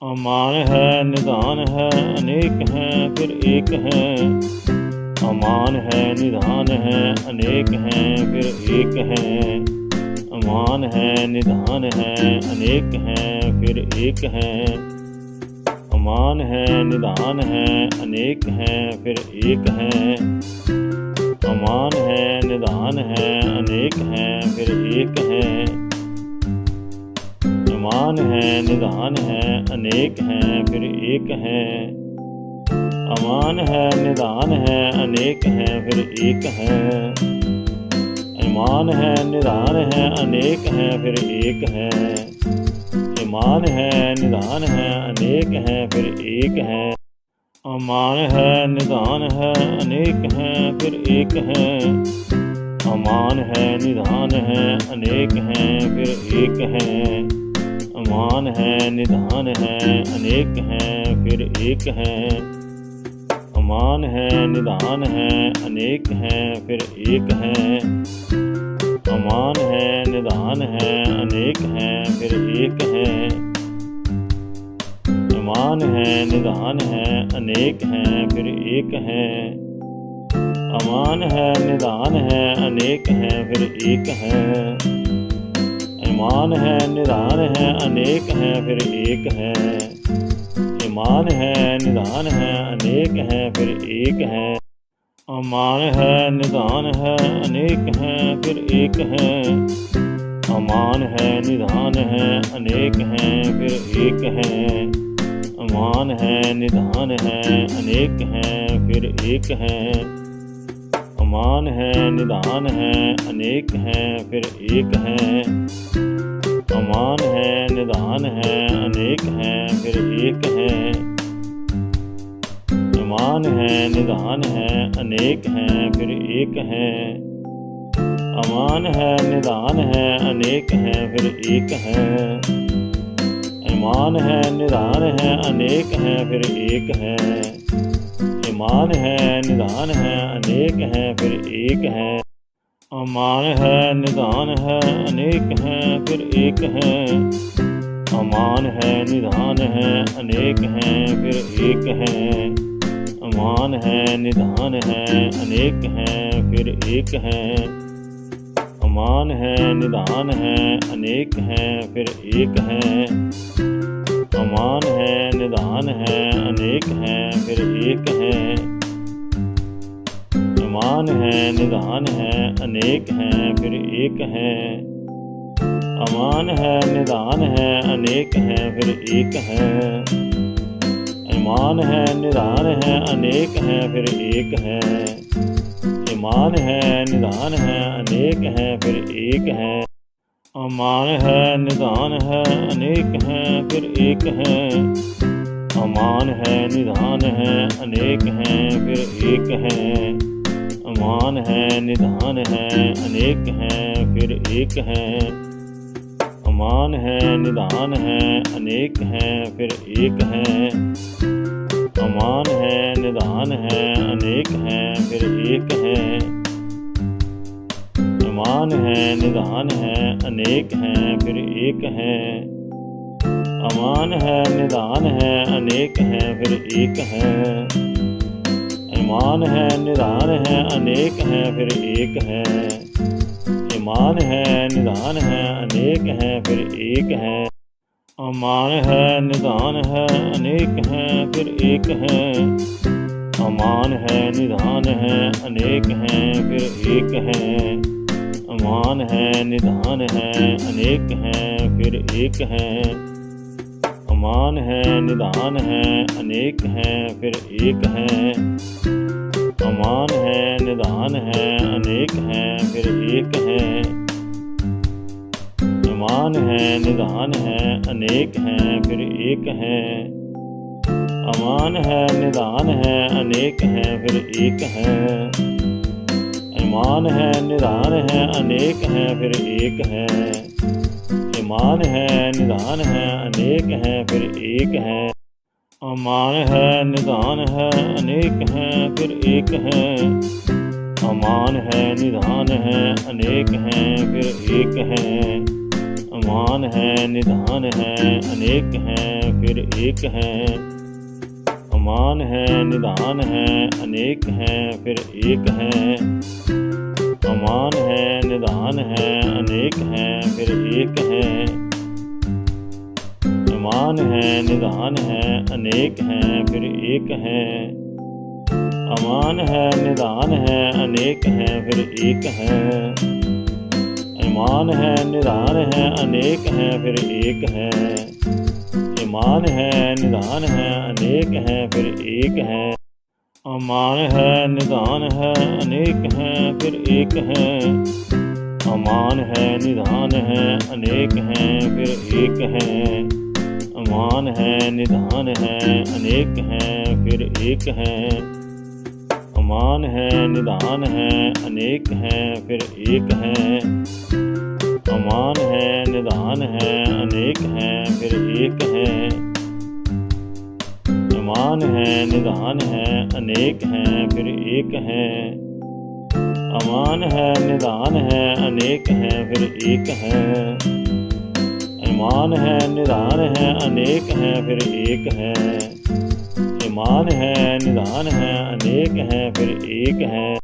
امان ہے ندان ہے، انیک ہیں، پھر ایک ہیں۔ امان ہے ندان ہے، انیک ہیں، پھر ایک ہیں۔ امان ہے ندان ہے، انیک ہیں، پھر ایک ہیں۔ امان ہے ندان ہے، انیک ہیں، پھر ایک ہیں۔ امان ہے ندان ہے، انیک ہیں، پھر ایک ہیں۔ امان ہے ندان ہے انیک ہیں پھر ایک ہیں امان ہے ندان ہے انیک ہیں پھر ایک ہیں ایمان ہے ندان ہے انیک ہیں پھر ایک ہیں ایمان ہے ندان ہے انیک ہیں پھر ایک ہیں امان ہے ندان ہے انیک ہیں پھر ایک ہیں امان ہے ندان ہے انیک ہیں پھر ایک ہیں امان ہے ندان ہے، انیک ہیں پھر ایک ہیں امان ہے ندان ہے، انیک ہیں پھر ایک ہیں امان ہے ندان ہے، انیک ہیں پھر ایک ہیں امان ہے ندان ہے، انیک ہیں پھر ایک ہیں امان ہے ندان ہے، انیک ہیں پھر ایک ہیں ایمان ہے ندان ہے انیک ہیں پھر ایک ہے ایمان ہے ندان ہے انیک ہیں پھر ایک ہے امان ہے ندان ہے انیک ہیں پھر ایک ہے امان ہے ندان ہے انیک ہیں پھر ایک ہے امان ہے ندان ہے انیک ہیں پھر ایک ہے امان ہے ندان ہے انیک ہیں پھر ایک ہے امان ہے ندان ہے، انیک ہیں پھر ایک ہے۔ امان ہے ندان ہے، انیک ہیں پھر ایک ہے۔ امان ہے ندان ہے، انیک ہیں پھر ایک ہے۔ ایمان ہے ندان ہے، انیک ہیں پھر ایک ہے۔ ایمان ہے ندان ہے، انیک ہیں پھر ایک ہے۔ امان ہے ندان ہے، انیک ہیں، پھر ایک ہیں۔ امان ہے ندان ہے، انیک ہیں، پھر ایک ہیں۔ امان ہے ندان ہے، انیک ہیں، پھر ایک ہیں۔ امان ہے ندان ہے، انیک ہیں، پھر ایک ہیں۔ امان ہے ندان ہے، انیک ہیں، پھر ایک ہیں۔ امان ہے ندان ہے انیک ہیں پھر ایک ہیں امان ہے ندان ہے انیک ہیں پھر ایک ہیں ایمان ہے ندان ہے انیک ہیں پھر ایک ہے ایمان ہے ندان ہے انیک ہیں پھر ایک ہے امان ہے ندان ہے انیک ہیں پھر ایک ہے امان ہے ندان ہے انیک ہیں پھر ایک ہے امان ہے ندان ہے انیک ہیں پھر ایک ہے امان ہے ندان ہے انیک ہیں پھر ایک ہے امان ہے ندان ہے انیک ہیں پھر ایک ہے امان ہے ندان ہے انیک ہیں پھر ایک ہے امان ہے ندان ہے انیک ہیں پھر ایک ہے ایمان ہے، ندان ہے، انیک ہیں، پھر ایک ہے ایمان ہے، ندان ہے، انیک ہیں، پھر ایک ہے امان ہے، ندان ہے، انیک ہیں، پھر ایک ہے امان ہے، ندان ہے، انیک ہیں، پھر ایک ہے امان ہے، ندان ہے، انیک ہیں، پھر ایک ہے رحمان ہیں ندھان ہیں، انیک ہیں، پھر ایک ہیں۔ امان ہیں ندھان ہیں، انیک ہیں، پھر ایک ہیں۔ امان ہیں ندھان ہیں، انیک ہیں، پھر ایک ہیں۔ امان ہے ندھان ہیں، انیک ہیں، پھر ایک ہیں۔ ایمان ہے ندھان ہیں، انیک ہیں، پھر ایک ہیں۔ امان ہے ندان ہے انیک ہیں پھر ایک ہیں امان ہے ندان ہے انیک ہیں پھر ایک ہیں امان ہے ندان ہے انیک ہیں پھر ایک ہیں امان ہے ندان ہے انیک ہیں پھر ایک ہیں امان ہے ندان ہے انیک ہیں پھر ایک ہیں امان ہے، ندان ہیں انیک ہیں پھر ایک ہیں امان ہے، ندان ہیں انیک ہے، پھر ایک ہیں امان ہے، ندان ہے، انیک ہے، پھر ایک ہیں ایمان ہے، ندان ہے، انیک ہے، پھر ایک ہے۔ ایمان ہے، ندان ہے، انیک ہے، پھر ایک ہے۔ امان ہے ندان ہے، انیک ہیں، پھر ایک ہیں۔ امان ہے ندان ہے، انیک ہیں، پھر ایک ہیں۔ امان ہے ندان ہے، انیک ہیں، پھر ایک ہیں۔ امان ہے ندان ہے، انیک ہیں، پھر ایک ہیں۔ امان ہے ندان ہے، انیک ہیں، پھر ایک ہیں۔ ندان ہیں ندان ہیں، انیک ہیں، پھر ایک ہیں۔ امان ہے ندان ہے انیک ہیں، پھر ایک ہیں۔ ایمان ہے ندان ہے انیک ہیں، پھر ایک ہیں۔ ایمان ہے ندان ہے انیک ہیں، پھر ایک ہیں۔